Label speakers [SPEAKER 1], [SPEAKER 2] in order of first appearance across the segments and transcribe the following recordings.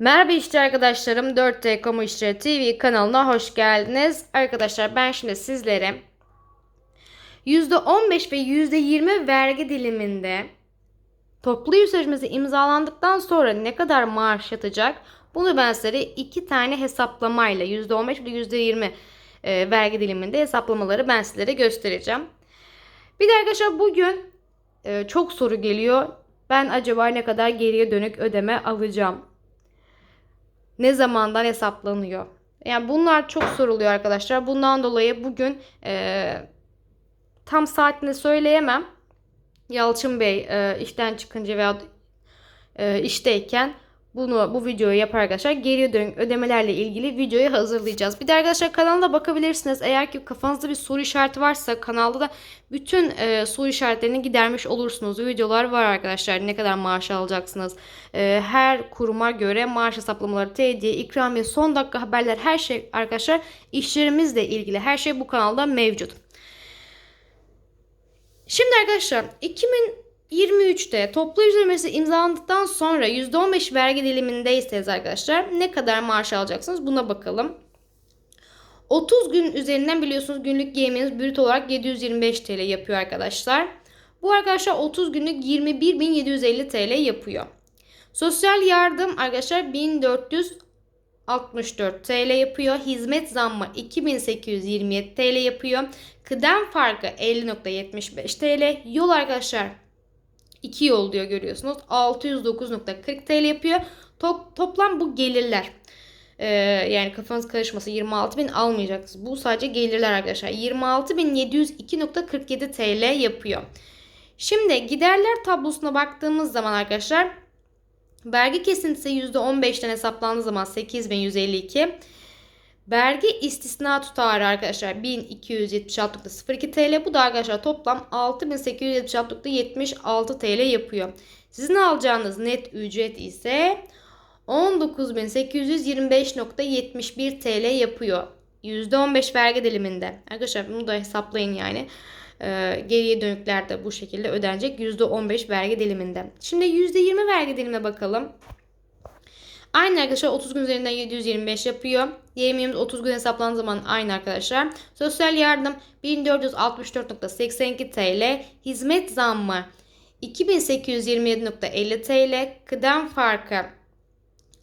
[SPEAKER 1] Merhaba işçi arkadaşlarım 4T Kamu İşçileri TV kanalına hoş geldiniz. Arkadaşlar ben şimdi sizlere %15 ve %20 vergi diliminde toplu iş sözleşmesi imzalandıktan sonra ne kadar maaş yatacak? Bunu ben size iki tane hesaplamayla %15 ve %20 e, vergi diliminde hesaplamaları ben sizlere göstereceğim. Bir de arkadaşlar bugün e, çok soru geliyor. Ben acaba ne kadar geriye dönük ödeme alacağım? Ne zamandan hesaplanıyor? Yani bunlar çok soruluyor arkadaşlar. Bundan dolayı bugün e, tam saatini söyleyemem. Yalçın Bey e, işten çıkınca veya e, işteyken bunu bu videoyu yapar arkadaşlar. Geriye dönük ödemelerle ilgili videoyu hazırlayacağız. Bir de arkadaşlar kanalda bakabilirsiniz. Eğer ki kafanızda bir soru işareti varsa kanalda da bütün e, soru işaretlerini gidermiş olursunuz. Videolar var arkadaşlar. Ne kadar maaş alacaksınız? E, her kuruma göre maaş hesaplamaları, tediye, ikramiye, son dakika haberler her şey arkadaşlar işlerimizle ilgili her şey bu kanalda mevcut. Şimdi arkadaşlar 2023'te toplu ücretlemesi imzalandıktan sonra %15 vergi dilimindeyseniz arkadaşlar ne kadar maaş alacaksınız buna bakalım. 30 gün üzerinden biliyorsunuz günlük yemeğiniz brüt olarak 725 TL yapıyor arkadaşlar. Bu arkadaşlar 30 günlük 21.750 TL yapıyor. Sosyal yardım arkadaşlar 1464 TL yapıyor. Hizmet zammı 2827 TL yapıyor. Kıdem farkı 50.75 TL. Yol arkadaşlar 2 yol diyor görüyorsunuz. 609.40 TL yapıyor. To- toplam bu gelirler. Ee, yani kafanız karışması 26.000 almayacaksınız. Bu sadece gelirler arkadaşlar. 26.702.47 TL yapıyor. Şimdi giderler tablosuna baktığımız zaman arkadaşlar vergi kesintisi %15'ten hesaplandığı zaman 8152 Vergi istisna tutarı arkadaşlar 1276.02 TL. Bu da arkadaşlar toplam 6876.76 TL yapıyor. Sizin alacağınız net ücret ise 19.825.71 TL yapıyor. %15 vergi diliminde. Arkadaşlar bunu da hesaplayın yani. Ee, geriye dönükler de bu şekilde ödenecek. %15 vergi diliminde. Şimdi %20 vergi dilimine bakalım. Aynı arkadaşlar 30 gün üzerinden 725 yapıyor. Yemeğimiz 30 gün hesaplandığı zaman aynı arkadaşlar. Sosyal yardım 1464.82 TL. Hizmet zammı 2827.50 TL. Kıdem farkı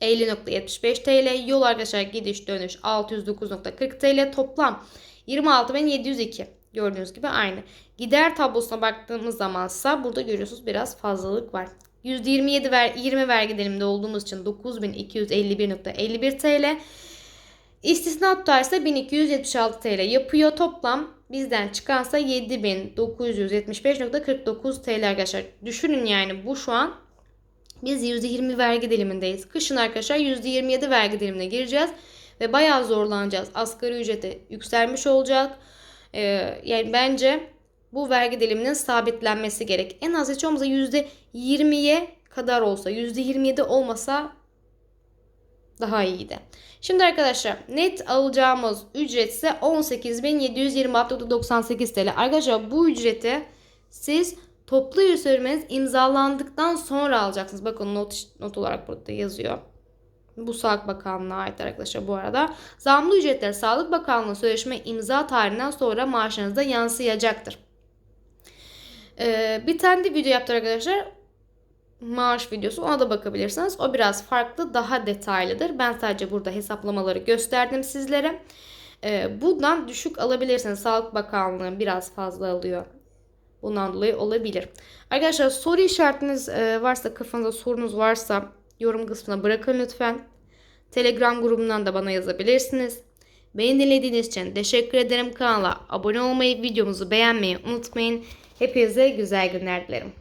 [SPEAKER 1] 50.75 TL. Yol arkadaşlar gidiş dönüş 609.40 TL. Toplam 26.702. Gördüğünüz gibi aynı. Gider tablosuna baktığımız zamansa burada görüyorsunuz biraz fazlalık var. %27 ver, 20 vergi diliminde olduğumuz için 9251.51 TL. İstisna tutar ise 1276 TL yapıyor. Toplam bizden çıkansa 7975.49 TL arkadaşlar. Düşünün yani bu şu an biz %20 vergi dilimindeyiz. Kışın arkadaşlar %27 vergi dilimine gireceğiz. Ve bayağı zorlanacağız. Asgari ücrete yükselmiş olacak. Ee, yani bence bu vergi diliminin sabitlenmesi gerek. En az hiç olmazsa %20'ye kadar olsa, %27 olmasa daha iyiydi. Şimdi arkadaşlar net alacağımız ücret ise 18.726.98 TL. Arkadaşlar bu ücreti siz toplu sözleşmeniz imzalandıktan sonra alacaksınız. Bakın not, not olarak burada yazıyor. Bu Sağlık Bakanlığı'na ait arkadaşlar bu arada. Zamlı ücretler Sağlık Bakanlığı sözleşme imza tarihinden sonra maaşınızda yansıyacaktır. Ee, bir tane de video yaptı arkadaşlar. Maaş videosu ona da bakabilirsiniz. O biraz farklı daha detaylıdır. Ben sadece burada hesaplamaları gösterdim sizlere. Ee, bundan düşük alabilirsiniz. Sağlık Bakanlığı biraz fazla alıyor. Bundan dolayı olabilir. Arkadaşlar soru işaretiniz e, varsa kafanızda sorunuz varsa yorum kısmına bırakın lütfen. Telegram grubundan da bana yazabilirsiniz. Beni dinlediğiniz için teşekkür ederim. Kanala abone olmayı, videomuzu beğenmeyi unutmayın. Hepinize güzel günler dilerim.